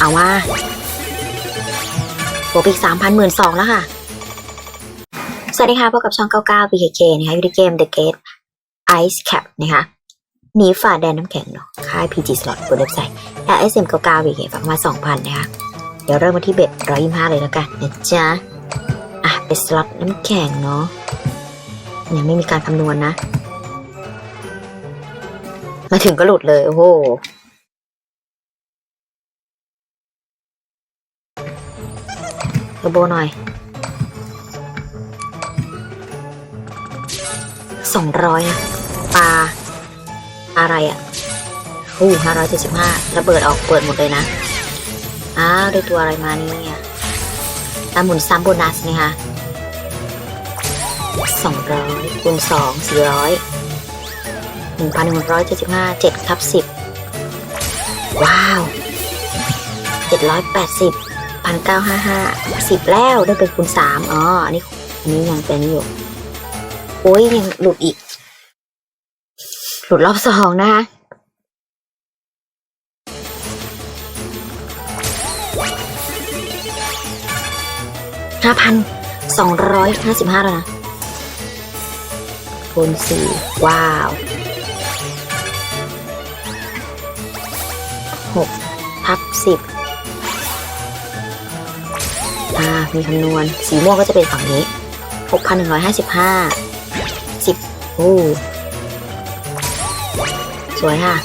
เอาว่าบวกอีกสามพันหมื่นสองแล้วค่ะ สวัสดีค่ะพบกับช่อง 99 BKK นะคะอยู่ในเกม The Gate Ice Cap นะคะหนีฝ่าแดนน้ำแข็งเนาะค่าย PG Slot บนเว็บไซต์ LSM 99 BKK ฝากมา 2,000 นะคะ เดี๋ยวเริ่มมาที่เบ็ด125 เลยแล้วกันนะจ๊ะ อะ เป็นสล็อตน้ำแข็งเนาะยังไม่มีการคำนวณนะมาถึงก็หลุดเลย โอ้โห เทอร์โบหน่อย สองร้อยปลาอะไรอะ่ะอู้ห้าร้อยเจ็ดสิบห้าระเบิดออกเปิดหมดเลยนะ อ้าวได้ตัวอะไรมาเนี่ยตามหมุนซ้ำโบนัสนะคะสองร้อยคูณสองสี่ร้อยหนึ่งพันหนึ่งร้อยเจ็ดสิบห้าเจ็ดทับสิบว้าวเจ็ดร้อยแปดสิบ พันเก้าห้าห้าสิบแล้วได้เป็นคูณสามอ๋ออันนี้อันนี้ยังเป็นอยู่ โอ้ยยังหลุดอีก หลุดรอบสองนะคะห้าพันสองร้อยห้าสิบห้าแล้วนะคูณสี่ว้าวหกทับสิบ อ่ามีคำนวณ สีม่วงก็จะเป็นฝั่งนี้หกพันหนึ่งร้อยห้าสิบห้าสิบโอ้สวยค่ะ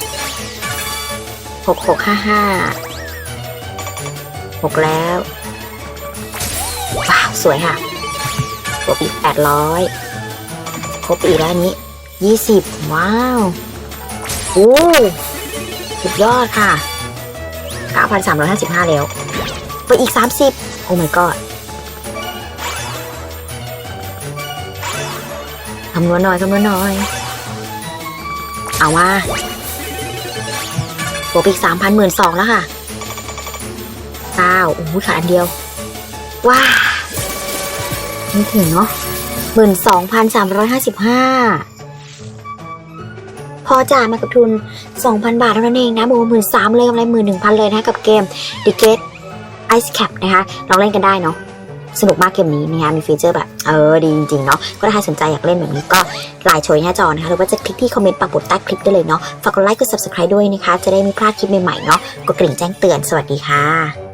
หกหกห้าห้าหกแล้ว ว้าว สวยค่ะบวกอีกแปดร้อยครบอีกแล้วนี้ยี่สิบว้าวโอ้สุดยอดค่ะเก้าพันสามร้อยห้าสิบห้าแล้ว ไปอีกสามสิบโอ้ my god คำนวณหน่อยคำนวณหน่อย เอาว่าบวกอีกสามพันหมื่นสองแล้วค่ะเก้าโอ้โหขาดอันเดียว ว้าไม่ถึงเนาะหมื่นสองพันสามร้อยห้าสิบห้าพอจ่ายมากับทุนสองพันบาทเท่านั้นเองนะบวกหมื่นสามเลยกำไรหมื่นหนึ่งพันเลยนะคะกับเกม The Gate Ice Cap นะคะลองเล่นกันได้เนาะสนุกมากเกมนี้นะคะมีฟีเจอร์แบบเออดีจริงๆเนาะก็ถ้าใครสนใจอยากเล่นแบบนี้ก็ไลน์โชยหน้าจอนะคะหรือว่าจะคลิกที่คอมเมนต์ปักบทใต้คลิปได้เลยเนาะฝากกดไลค์กด subscribe ด้วยนะคะ จะได้ไม่พลาดคลิปใหม่ๆเนาะกดกริ่งแจ้งเตือนสวัสดีค่ะ